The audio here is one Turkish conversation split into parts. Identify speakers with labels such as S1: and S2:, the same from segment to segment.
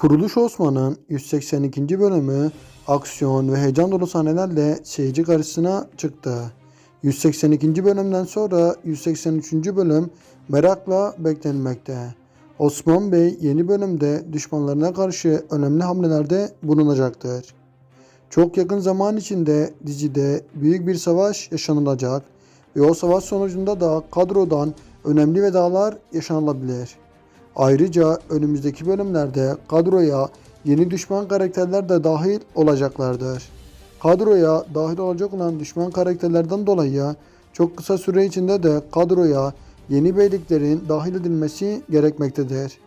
S1: Kuruluş Osman'ın 182. bölümü aksiyon ve heyecan dolu sahnelerle seyirci karşısına çıktı. 182. bölümden sonra 183. bölüm merakla beklenmekte. Osman Bey yeni bölümde düşmanlarına karşı önemli hamlelerde bulunacaktır. Çok yakın zaman içinde dizide büyük bir savaş yaşanılacak ve o savaş sonucunda da kadrodan önemli vedalar yaşanılabilir. Ayrıca önümüzdeki bölümlerde kadroya yeni düşman karakterler de dahil olacaklardır. Kadroya dahil olacak olan düşman karakterlerden dolayı çok kısa süre içinde de kadroya yeni beyliklerin dahil edilmesi gerekmektedir.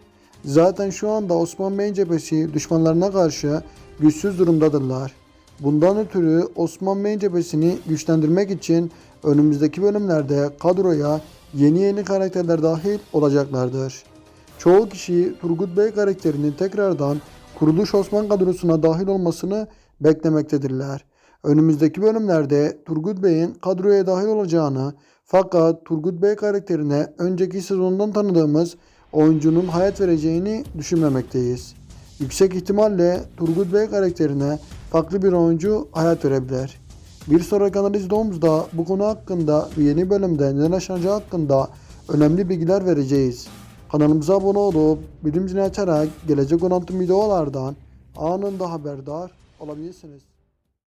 S1: Zaten şu anda Osman Bey cephesi düşmanlarına karşı güçsüz durumdadırlar. Bundan ötürü Osman Bey cephesini güçlendirmek için önümüzdeki bölümlerde kadroya yeni yeni karakterler dahil olacaklardır. Çoğu kişi Turgut Bey karakterinin tekrardan Kuruluş Osman kadrosuna dahil olmasını beklemektedirler. Önümüzdeki bölümlerde Turgut Bey'in kadroya dahil olacağını fakat Turgut Bey karakterine önceki sezondan tanıdığımız oyuncunun hayat vereceğini düşünmemekteyiz. Yüksek ihtimalle Turgut Bey karakterine farklı bir oyuncu hayat verebilir. Bir sonraki analiz videomuzda bu konu hakkında ve yeni bölümde neler yaşanacağı hakkında önemli bilgiler vereceğiz. Kanalımıza abone olup bildirim zilini açarak gelecek olan tüm videolardan anında haberdar olabilirsiniz.